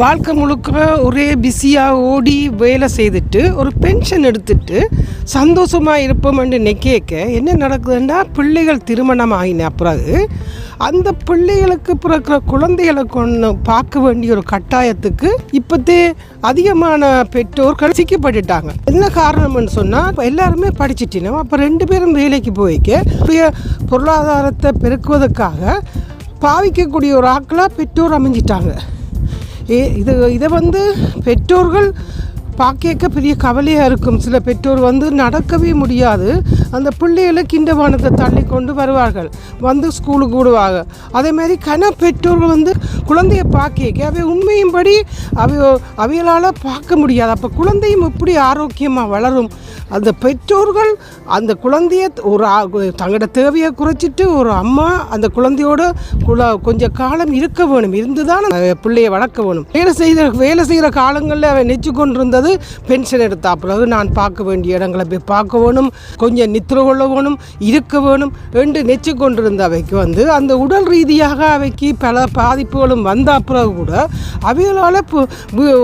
வாழ்க்கை முழுக்க ஒரே பிஸியாக ஓடி வேலை செய்துட்டு ஒரு பென்ஷன் எடுத்துட்டு சந்தோஷமாக இருப்போம்னு நெக்கேக்க என்ன நடக்குதுன்னா பிள்ளைகள் திருமணம் ஆகின பிறகு அந்த பிள்ளைகளுக்கு பிறக்கிற குழந்தைகளை கொண்டு பார்க்க வேண்டிய ஒரு கட்டாயத்துக்கு இப்போத்தே அதிகமான பெற்றோர் சிக்கப்பட்டுட்டாங்க. என்ன காரணம்னு சொன்னால் இப்போ எல்லாருமே படிச்சிட்டினோம் அப்போ ரெண்டு பேரும் வேலைக்கு போய்க்க பொருளாதாரத்தை பெருக்குவதற்காக பாவிக்கக்கூடிய ஒரு ஆக்களாக பெற்றோர் அமைஞ்சிட்டாங்க. இது இதை வந்து பெற்றோர்கள் பார்க்க பெரிய கவலையாக இருக்கும். சில பெற்றோர் வந்து நடக்கவே முடியாது. அந்த பிள்ளைகளை கிண்டவானத்தை தள்ளி கொண்டு வருவார்கள். வந்து ஸ்கூலுக்கு விடுவாங்க. அதே மாதிரி கன பெற்றோர்கள் வந்து குழந்தைய பார்க்க அவை உண்மையும்படி அவை அவைகளால் பார்க்க முடியாது. அப்போ குழந்தையும் எப்படி ஆரோக்கியமாக வளரும்? அந்த பெற்றோர்கள் அந்த குழந்தைய ஒரு தங்களோட தேவையை குறைச்சிட்டு ஒரு அம்மா அந்த குழந்தையோட குல கொஞ்சம் காலம் இருக்க வேணும் இருந்து தான் பிள்ளையை வளர்க்க வேணும். வேலை செய்கிற வேலை செய்கிற காலங்களில் அவன் நெச்சு கொண்டிருந்தது பென்ஷன் எடுத்தா பிறகு நான் பார்க்க வேண்டிய இடங்களை போய் பார்க்க வேணும் கொஞ்சம் நித்திர கொள்ள வேணும் இருக்க வேணும் என்று நெச்சு கொண்டிருந்த அவைக்கு வந்து அந்த உடல் ரீதியாக அவைக்கு பல பாதிப்புகளும் வந்த பிறகு கூட அவைகளால் பு-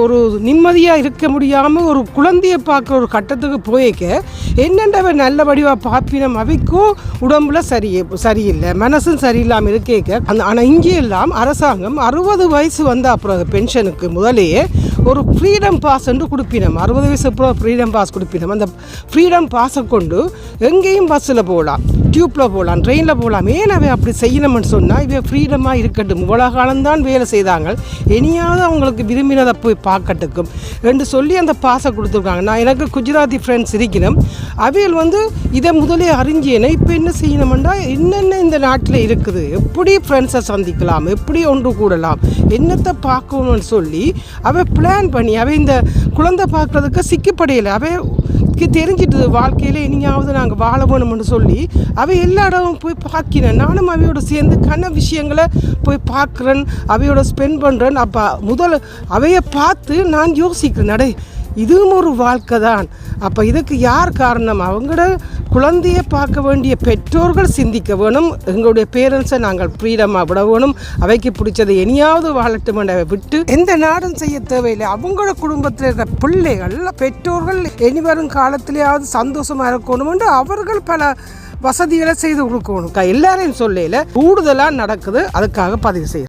ஒரு நிம்மதியாக இருக்க முடியாமல் ஒரு குழந்தையை பார்க்குற ஒரு கட்டத்துக்கு போய் போய்க்க என்னென்றவை நல்ல வடிவாக பார்ப்பினம் அவைக்கும் உடம்புல சரி சரியில்லை மனசும் சரியில்லாமல் இருக்கேக்க. அந்த ஆனால் இங்கே எல்லாம் அரசாங்கம் அறுபது வயசு வந்த அப்புறம் பென்ஷனுக்கு முதலேயே ஒரு ஃப்ரீடம் பாஸ் என்று கொடுப்பினோம். அறுபது வயசு அப்புறம் ஃப்ரீடம் பாஸ் கொடுப்பினோம். அந்த ஃப்ரீடம் பாஸை கொண்டு எங்கேயும் பஸ்ஸில் போகலாம். டியூப்பில் போகலாம் ட்ரெயினில் போகலாம். ஏன் அவை அப்படி செய்யணும்னு சொன்னால் இவை ஃப்ரீடமாக இருக்கட்டும். இவ்வளோ காலம்தான் வேலை செய்தாங்க இனியாவது அவங்களுக்கு விரும்பினதை போய் பார்க்கட்டுக்கும். என்று சொல்லி அந்த பாஸை கொடுத்துருக்காங்க. நான் எனக்கு குஜராத்தி ஃப்ரெண்ட்ஸ் இருக்கணும் அவைகள் வந்து இதை முதலே அறிஞ்சேனே இப்போ என்ன செய்யணும்னா என்னென்ன இந்த நாட்டில் இருக்குது? எப்படி ஃப்ரெண்ட்ஸை சந்திக்கலாம்? எப்படி ஒன்று கூடலாம்? என்னத்தை பார்க்கணும்னு சொல்லி அவை பிளான் பண்ணி அவை இந்த குழந்தை பார்க்குறதுக்கு சிக்கப்படையில். அவை க்கு தெரிஞ்சிட்டு வாழ்க்கையில் இனியாவது நாங்கள் வாழ வேணும்னு சொல்லி அவை எல்லா இடமும் போய் பார்க்கிறேன். நானும் அவையோட சேர்ந்து கன விஷயங்களை போய் பார்க்குறேன் அவையோட ஸ்பெண்ட் பண்ணுறேன் அப்போ முதல்ல அவையை பார்த்து நான் யோசிக்கிறேன் நடை இதுவும் ஒரு வாழ்க்கை தான். அப்போ இதுக்கு யார் காரணம்? அவங்களோட குழந்தையை பார்க்க வேண்டிய பெற்றோர்கள் சிந்திக்க வேணும். எங்களுடைய பேரண்ட்ஸை நாங்கள் ஃப்ரீடமாக விட வேணும். அவைக்கு பிடிச்சதை இனியாவது வாழட்டும் என்ற விட்டு எந்த நாடும் செய்ய தேவையில்லை. அவங்களோட குடும்பத்தில் இருக்கிற பிள்ளைகள் பெற்றோர்கள் இனி வரும் காலத்திலேயாவது சந்தோஷமாக இருக்கணும் என்று அவர்கள் பல வசதிகளை செய்து கொடுக்கணும். எல்லாரையும் சொல்லல கூடுதலாக நடக்குது. அதுக்காக பதிவு செய்யும்